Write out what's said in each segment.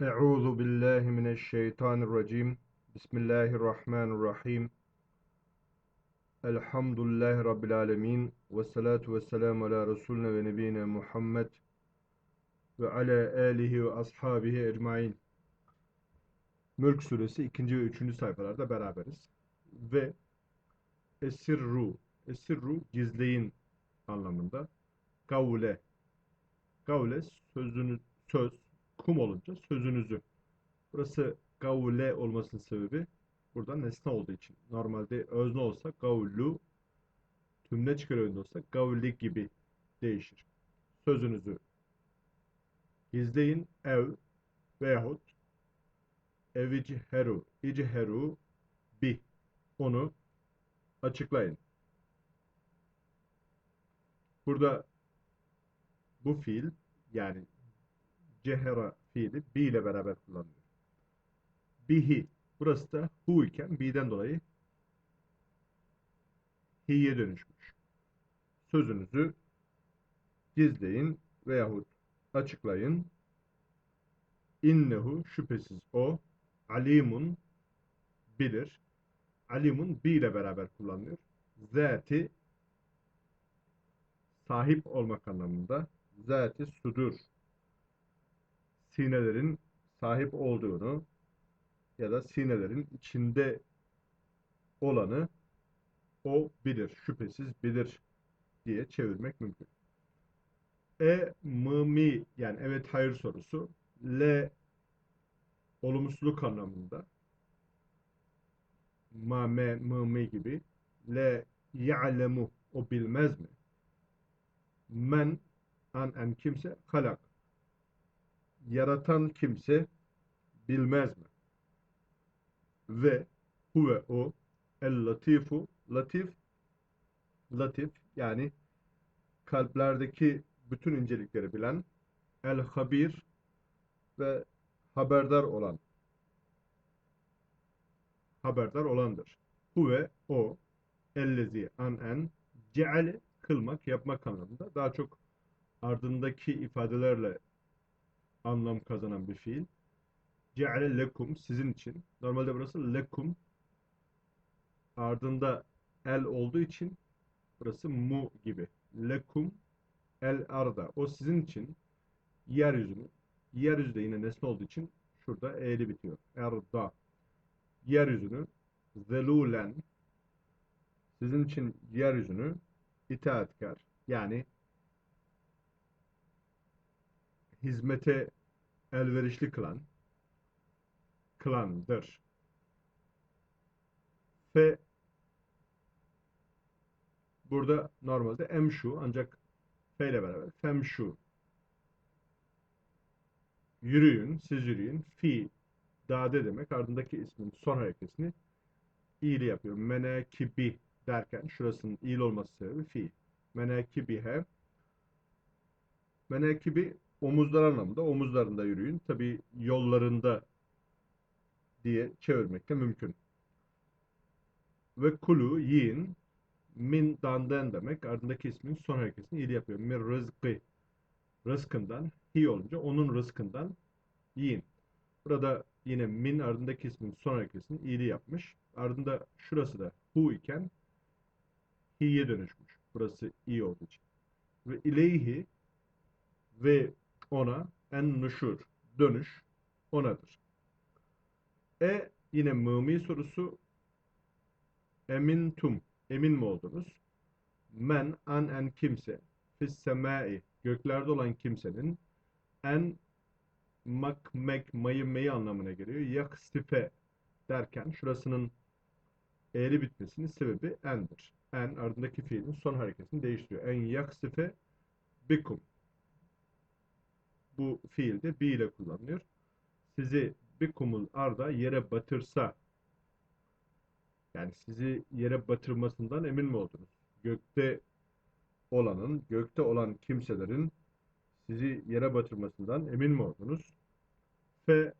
Euzu billahi mineşşeytanirracim. Bismillahirrahmanirrahim. Elhamdülillahi Rabbil alemin. Ve salatu ve selamu ala Resulüne ve nebiyine Muhammed ve ala alihi ve ashabihi ecmain. Mülk suresi 2. ve 3. sayfalarda beraberiz. Ve esirru, esirru gizleyin anlamında. Kavle, kavle sözünü, söz, kum olunca sözünüzü. Burası gavle olmasının sebebi burada nesne olduğu için. Normalde özne olsa gavlu, tümle çıkar önde olsa gavli gibi değişir. Sözünüzü gizleyin ev veyahut eviciheru, iciheru bi onu açıklayın. Burada bu fiil yani cehera fiili bi ile beraber kullanılıyor. Bihi. Burası da hu iken bi'den dolayı hi'ye dönüşmüş. Sözünüzü gizleyin veyahut açıklayın. İnnehu şüphesiz o alimun bilir. Alimun bi ile beraber kullanılıyor. Zati sahip olmak anlamında. Zati sudur sinelerin sahip olduğunu ya da sinelerin içinde olanı o bilir, şüphesiz bilir diye çevirmek mümkün. E, mı, mi yani evet hayır sorusu le olumsuzluk anlamında ma, me, mı, mi gibi le ya'lemu o bilmez mi? Men an en kimse halak yaratan kimse bilmez mi? Ve huve o el latifu latif latif yani kalplerdeki bütün incelikleri bilen el habir ve haberdar olan haberdar olandır. Huve o ellezi an en ceale kılmak yapmak anlamında daha çok ardındaki ifadelerle anlam kazanan bir fiil. Ceale lekum sizin için. Normalde burası lekum ardında el olduğu için burası mu gibi. Lekum el arda. O sizin için yeryüzünü. Yeryüzü de yine nesne olduğu için şurada e'li bitiyor. Erda. Yeryüzünü zelulen sizin için yeryüzünü itaatkar yani hizmete elverişli kılan kılandır. Fe burada normalde emşu ancak fe ile beraber femşu yürüyün, siz yürüyün. Fi dade demek. Ardındaki ismin son hareketini iyili yapıyor. Menekibi derken şurasının iyil olması sebebi fi. Menekibihe Menekibi omuzlar anlamında omuzlarında yürüyün. Tabi yollarında diye çevirmek de mümkün. Ve kulu yiyin min danden demek ardındaki ismin son hareketini iyi yapıyor. Min rızkı rızkından hi olunca onun rızkından yiyin. Burada yine min ardındaki ismin son hareketini iyili yapmış. Ardında şurası da hu iken hi'ye dönüşmüş. Burası iyi olduğu için. Ve ileyhi ve ona en nuşur dönüş onadır. E yine mımi sorusu emin tum emin mi oldunuz? Men an en kimse fis semai göklerde olan kimsenin en mak mek mayı meyi anlamına geliyor. Yaksife derken şurasının eğri bitmesinin sebebi endir. En ardındaki fiilin son hareketini değiştiriyor. En yaksife bikum bu fiilde bi ile kullanılıyor. Sizi bir kumul arda yere batırsa yani sizi yere batırmasından emin mi oldunuz? Gökte olanın, gökte olan kimselerin sizi yere batırmasından emin mi oldunuz? Fe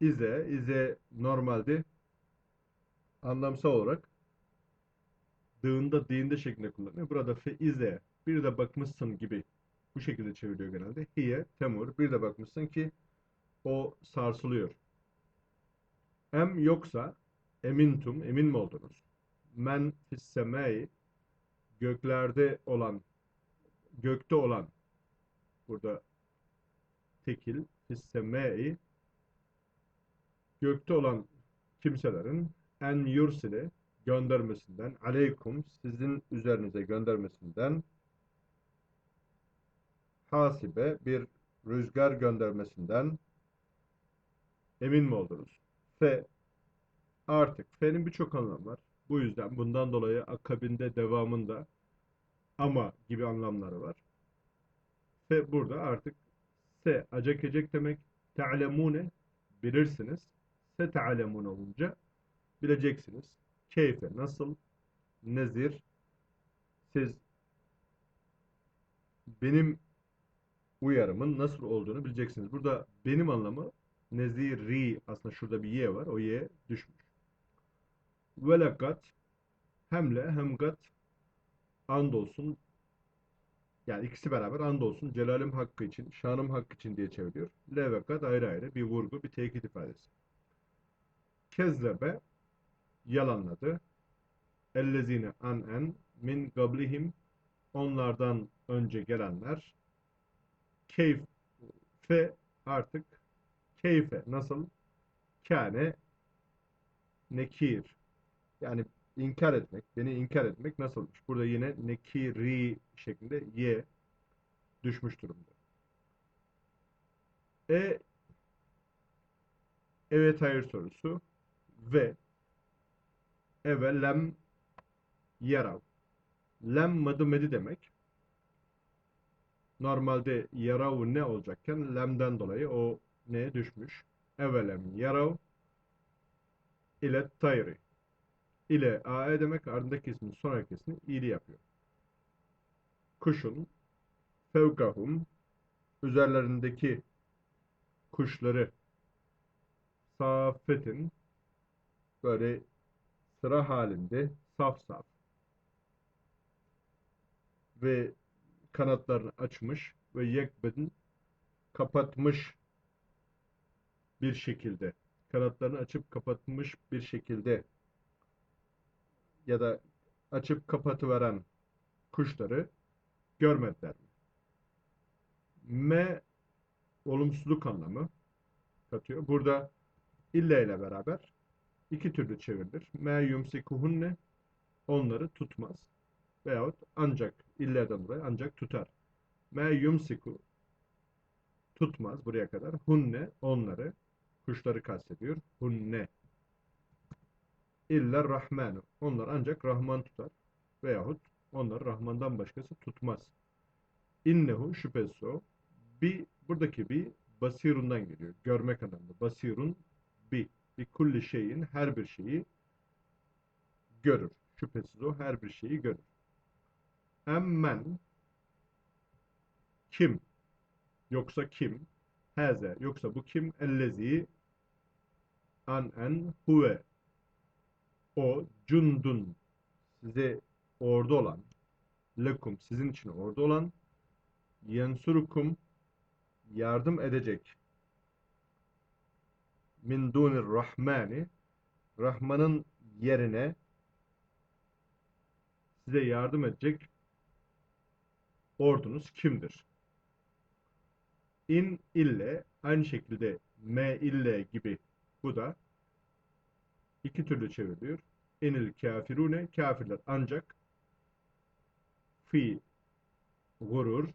ize, ize normalde anlamsal olarak dığında, dinde şeklinde kullanılıyor. Burada fe ize bir de bakmışsın gibi Bu şekilde çeviriyor genelde. Hiye temur. Bir de bakmışsın ki o sarsılıyor. Em yoksa emintum emin mi oldunuz? Men fissemai göklerde olan gökte olan burada tekil fissemai gökte olan kimselerin en yursile göndermesinden aleykum sizin üzerinize göndermesinden hasibe bir rüzgar göndermesinden emin mi oldunuz? Fe artık fe'nin birçok anlamı var. Bu yüzden bundan dolayı akabinde devamında ama gibi anlamları var. Fe burada artık se acak ecek demek. Te'alemune bilirsiniz. Se te'alemune olunca bileceksiniz. Keyfe nasıl? Nezir siz benim uyarımın nasıl olduğunu bileceksiniz. Burada benim anlamı neziri aslında şurada bir ye var. O ye düşmüş. Velakat hemle hem gat andolsun yani ikisi beraber andolsun celalim hakkı için, şanım hakkı için diye çeviriyor. Le ve kat ayrı ayrı bir vurgu, bir tekit ifadesi. Kezzebe yalanladı. Ellezine anen min gablihim onlardan önce gelenler keyfe artık keyfe nasıl kâne nekir yani inkar etmek, beni inkar etmek nasılmış? Burada yine nekiri şeklinde ye düşmüş durumda. E evet hayır sorusu ve eve lem yarav. Lem madı medi demek. Normalde yarav ne olacakken lemden dolayı o neye düşmüş. Evelem yarav ile tayri ile AE demek ardındaki ismin son harekesini iyili yapıyor. Kuşun fevkahum üzerlerindeki kuşları safetin böyle sıra halinde saf saf ve kanatlarını açmış ve yekbedin kapatmış bir şekilde kanatlarını açıp kapatmış bir şekilde ya da açıp kapatıveren kuşları görmediler mi? Me olumsuzluk anlamı katıyor. Burada illa ile beraber iki türlü çevrilir. Me yumsikuhunne onları tutmaz. Veyahut ancak illeden dolayı ancak tutar. Me yumsiku tutmaz buraya kadar. Hunne onları kuşları kastediyor. Hunne İller Rahmanu. Onlar ancak Rahman tutar. Veyahut onlar Rahman'dan başkası tutmaz. İnnehu şüphesiz o. Bir, buradaki bir basirundan geliyor. Görmek anlamında. Basirun bir. Bir kulli şeyin her bir şeyi görür. Şüphesiz o her bir şeyi görür. Emmen kim? Yoksa kim? Heze. Yoksa bu kim? Ellezi an en huve o cundun size ordu olan lekum sizin için ordu olan yensurukum yardım edecek min dunir rahmani Rahman'ın yerine size yardım edecek ordunuz kimdir? İn ille aynı şekilde me ille gibi bu da iki türlü çevriliyor. Enil kafirune kafirler ancak fi gurur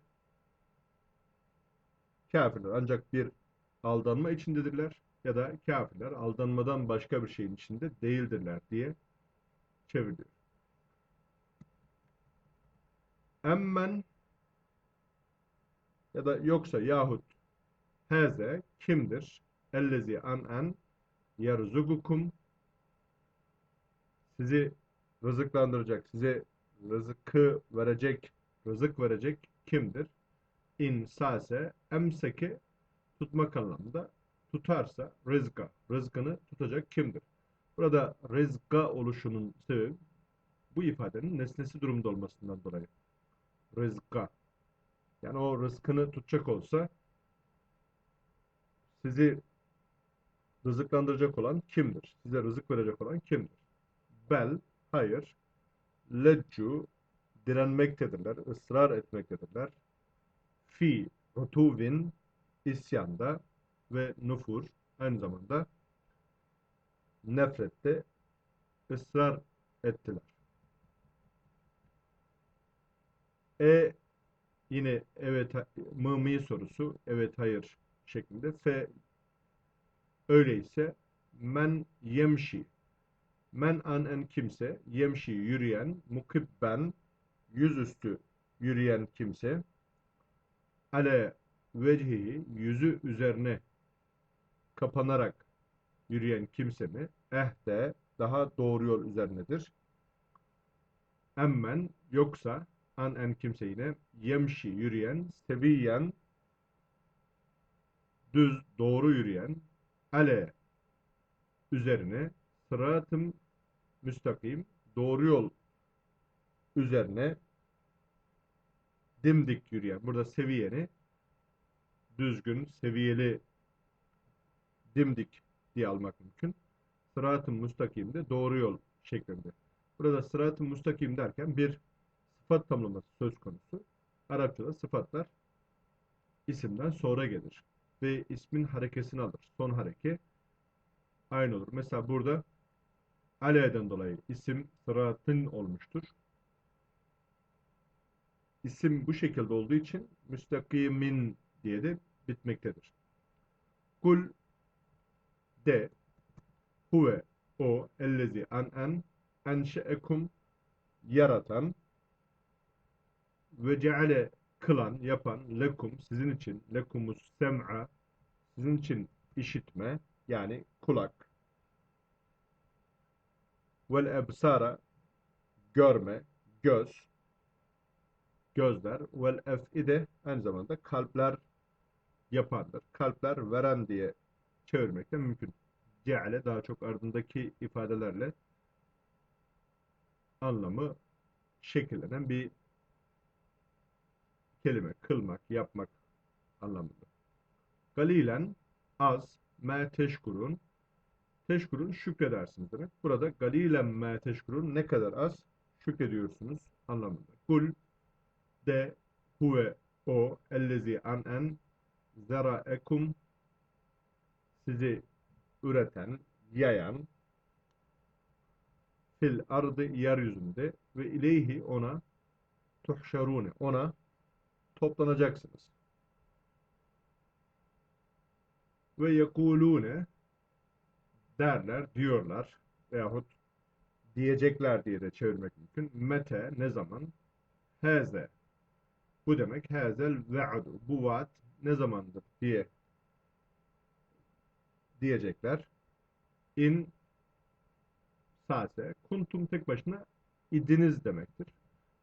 kafirler ancak bir aldanma içindedirler ya da kafirler aldanmadan başka bir şeyin içinde değildirler diye çevriliyor. Emmen ya da yoksa yahut heze kimdir? Ellezi an en yerzugukum sizi rızıklandıracak, size rızkı verecek, rızık verecek kimdir? İnsase emseki tutmak anlamında tutarsa rızka, rızkını tutacak kimdir? Burada rızka oluşunun sebebi bu ifadenin nesnesi durumda olmasından dolayı. Rızka. Yani o rızkını tutacak olsa sizi rızıklandıracak olan kimdir? Size rızık verecek olan kimdir? Bel, hayır. Leccu, direnmektedirler, ısrar etmektedirler. Fi, rutuvin, isyanda ve nufur, aynı zamanda nefrette ısrar ettiler. E yine evet mı mi sorusu evet hayır şeklinde. F öyleyse men yemşi men an en kimse yemşi yürüyen mukibben yüzüstü yürüyen kimse ale vecihi yüzü üzerine kapanarak yürüyen kimse mi ehde daha doğru yol üzerinedir. Emmen yoksa an en kimse yine yemşi yürüyen, seviyen, düz doğru yürüyen, ale üzerine sıratım müstakim doğru yol üzerine dimdik yürüyen. Burada seviyeni düzgün, seviyeli dimdik diye almak mümkün. Sırat-ı müstakimde doğru yol şeklinde. Burada sırat-ı müstakim derken bir sıfat tamlaması söz konusu. Arapçada sıfatlar isimden sonra gelir. Ve ismin harekesini alır. Son hareke aynı olur. Mesela burada aleyden dolayı isim sıratın olmuştur. İsim bu şekilde olduğu için müstakimin diye de bitmektedir. Kul de huve o ellezi an en enşeekum yaratan ve ceale kılan, yapan lekum sizin için lekumus sem'a sizin için işitme yani kulak vel ebsara görme, göz gözler vel efide aynı zamanda kalpler yapandır. Kalpler veren diye çevirmek de mümkün. Ceale daha çok ardındaki ifadelerle anlamı şekillenen bir kelime. Kılmak, yapmak anlamında. Galilen az, me teşkurun teşkurun şükredersiniz demek. Burada galilen me teşkurun ne kadar az şükrediyorsunuz anlamında. Kul de huve o ellezi an en zeraekum sizi üreten, yayan fil ardı yeryüzünde ve ileyhi ona tuhşarune ona toplanacaksınız. Ve yekulune derler, diyorlar veyahut diyecekler diye de çevirmek mümkün. Mete ne zaman? Heze. Bu demek hezel ve'adu. Bu vaat ne zamandır diye diyecekler. İn sase. Kuntum tek başına idiniz demektir.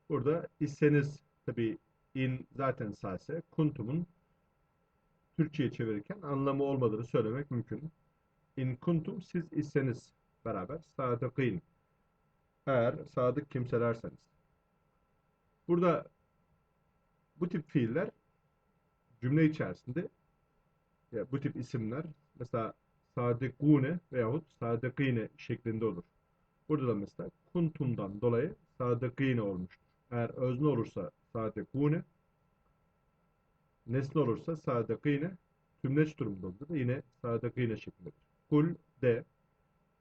Burada iseniz tabi in zaten sase. Kuntumun Türkçe'ye çevirirken anlamı olmadığını söylemek mümkün. İn kuntum siz iseniz beraber sadıkîn. Eğer sadık kimselerseniz. Burada bu tip fiiller cümle içerisinde ya bu tip isimler mesela sadikune veyahut sadikine şeklinde olur. Burada da mesela kuntumdan dolayı sadikine olmuştur. Eğer özne olursa sadikune nesne olursa sadikine tümleç durumunda olur. Yine sadikine şeklindedir. Kul de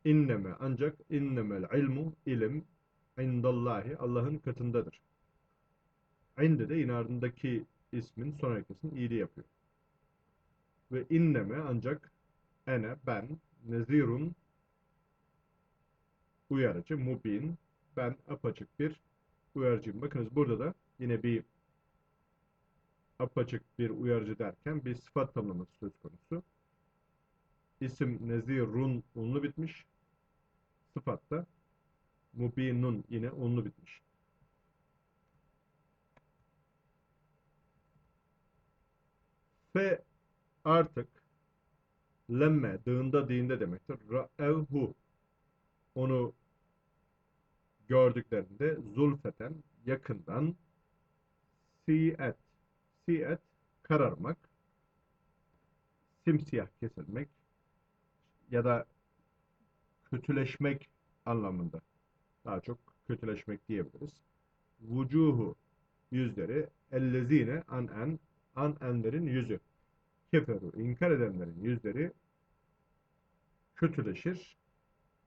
inneme ancak innemel ilmu ilim indallahi Allah'ın katındadır. İnde de yine ardındaki ismin son harekesini iyiliği yapıyor. Ve inneme ancak ene ben nezirun uyarıcı mubin ben apaçık bir uyarıcıyım. Bakınız burada da yine bir apaçık bir uyarıcı derken bir sıfat tanımlaması söz konusu. İsim nezirun unlu bitmiş. Sıfatta mubinun yine unlu bitmiş. Fe artık lemme dığında dinde demektir. Ra'evhu onu gördüklerinde zulfeten yakından siyet Siyet kararmak, simsiyah kesilmek ya da kötüleşmek anlamında. Daha çok kötüleşmek diyebiliriz. Vucuhu yüzleri ellezine an en an enlerin yüzü. Keferu inkar edenlerin yüzleri kötüleşir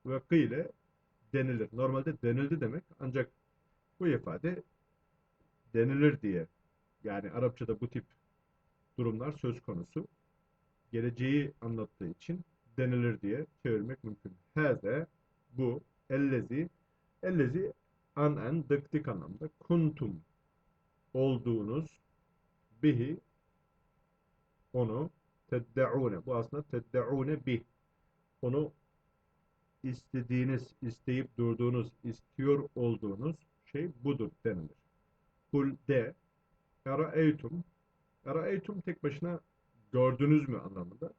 ve kıyle denilir. Normalde denildi demek ancak bu ifade denilir diye yani Arapçada bu tip durumlar söz konusu. Geleceği anlattığı için denilir diye çevirmek mümkün. Heze bu ellezi ellezi an en dık dik anlamda kuntum olduğunuz bihi onu teddeune bu aslında teddeune bih onu istediğiniz, isteyip durduğunuz, istiyor olduğunuz şey budur denilir. Kul de Eraeytum Eraeytum tek başına gördünüz mü anlamında.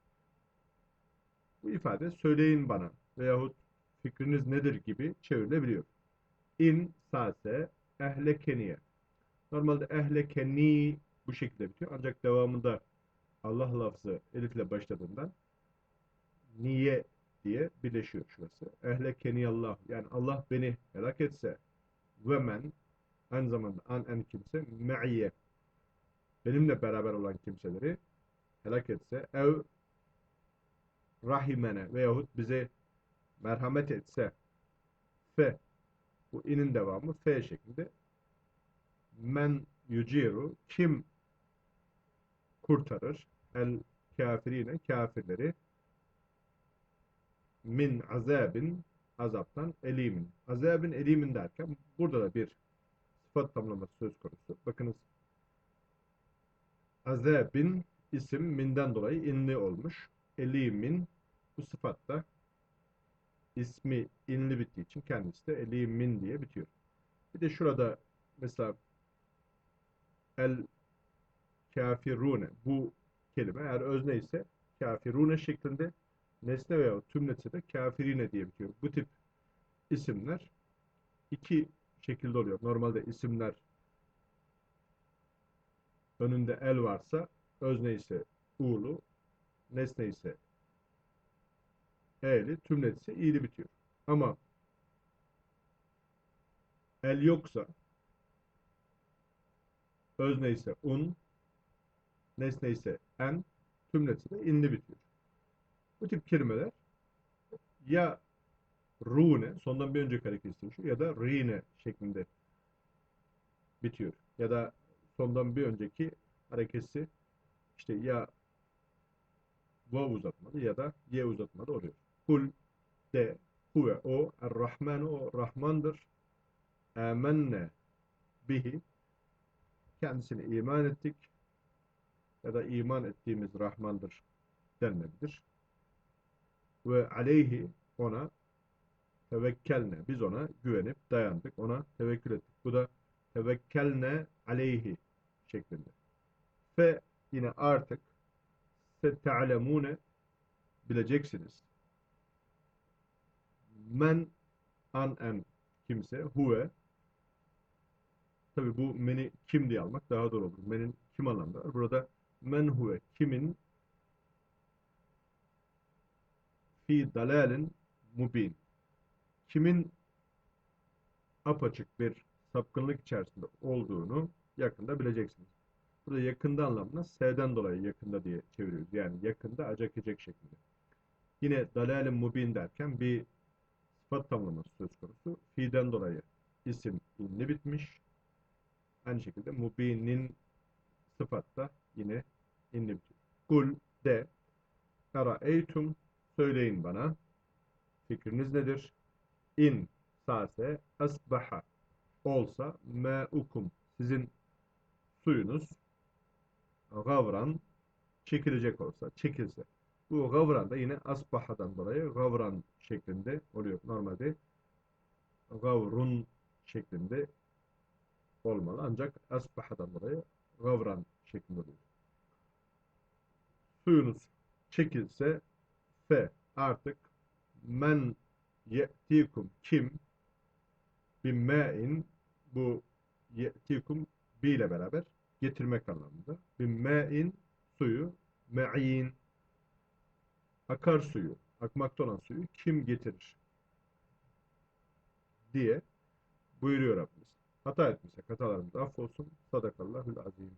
Bu ifade söyleyin bana veyahut fikriniz nedir gibi çevrilebiliyor. İn sase ehlekeniye. Normalde ehlekeni bu şekilde bitiyor. Ancak devamında Allah lafzı elifle başladığından niye diye birleşiyor şurası. Ehlekeni Allah yani Allah beni helak etse ve men aynı zamanda an en kimse me'ye benimle beraber olan kimseleri helak etse ev rahimene veyahut bize merhamet etse fe bu inin devamı fe şeklinde men yuciru kim kurtarır el kafirine kafirleri min azabin azaptan elimin. Azabin elimin derken burada da bir sıfat tamlaması söz konusu. Bakınız azabin isim minden dolayı inli olmuş. Elimin bu sıfatta ismi inli bittiği için kendisi de elimin diye bitiyor. Bir de şurada mesela el kafirune bu kelime eğer özne ise kafirune şeklinde nesne veya tümletse de kafirine diye bitiyor. Bu tip isimler iki şekilde oluyor. Normalde isimler önünde el varsa özne ise u'lu, nesne ise e'li, tümlet ise i'li bitiyor. Ama el yoksa özne ise un, nesne ise en, tümlet ise inli bitiyor. Bu tip kelimeler ya rune, sondan bir önceki hareketi şu ya da rine şeklinde bitiyor. Ya da sondan bir önceki harekesi işte ya vav uzatmalı ya da ye uzatmalı oluyor. Kul de huve o er-Rahman o Rahmandır. Amenne bihi kendisine iman ettik ya da iman ettiğimiz Rahmandır denilebilir. Ve aleyhi ona tevekkelne biz ona güvenip dayandık ona tevekkül ettik. Bu da tevekkelne aleyhi şeklinde. Fe yine artık te'alemune bileceksiniz. Men an en kimse huve tabi bu meni kim diye almak daha doğru olur. Menin kim anlamda. Burada men huve kimin fi dalalin mubin kimin apaçık bir sapkınlık içerisinde olduğunu yakında bileceksiniz. Burada yakında anlamına S'den dolayı yakında diye çeviriyoruz. Yani yakında acak edecek şeklinde. Yine dalalin mubin derken bir sıfat tamlaması söz konusu. Fi'den dolayı isim inli bitmiş. Aynı şekilde mubinin sıfatta yine inli bitiyor. Kul de Eraeytum söyleyin bana. Fikriniz nedir? İn sase asbaha olsa meukum sizin suyunuz gavran çekilecek olsa, çekilse. Bu gavran da yine asbahadan dolayı gavran şeklinde oluyor. Normalde gavrun şeklinde olmalı. Ancak asbahadan dolayı gavran şeklinde oluyor. Suyunuz çekilse fe artık men ye'tikum kim bimmâin bu ye'tikum bi ile beraber getirmek anlamında. Bir me'in suyu, me'in akar suyu, akmakta olan suyu kim getirir? diye buyuruyor Rabbimiz. Hata etmişsek hatalarımız affolsun. Sadakallahül azim.